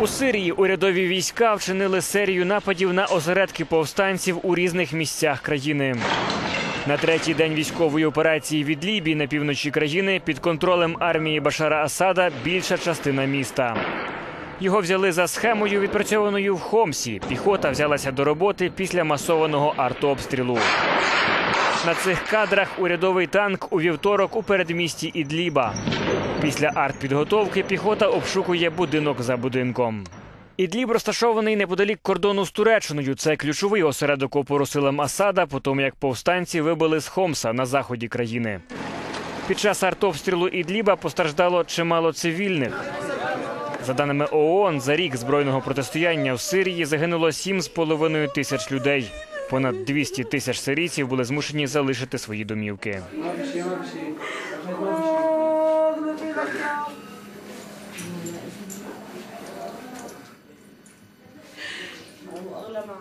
У Сирії урядові війська вчинили серію нападів на осередки повстанців у різних місцях країни. На третій день військової операції від Лібії на півночі країни під контролем армії Башара Асада більша частина міста. Його взяли за схемою, відпрацьованою в Хомсі. Піхота взялася до роботи після масованого артобстрілу. На цих кадрах урядовий танк у вівторок у передмісті Ідліба. Після артпідготовки піхота обшукує будинок за будинком. Ідліб розташований неподалік кордону з Туреччиною. Це ключовий осередок опору силам Асада, по тому як повстанці вибили з Хомса на заході країни. Під час артобстрілу Ідліба постраждало чимало цивільних. За даними ООН, за рік збройного протистояння в Сирії загинуло 7,5 тисяч людей. Понад 200 тисяч сирійців були змушені залишити свої домівки. không ngủ là mà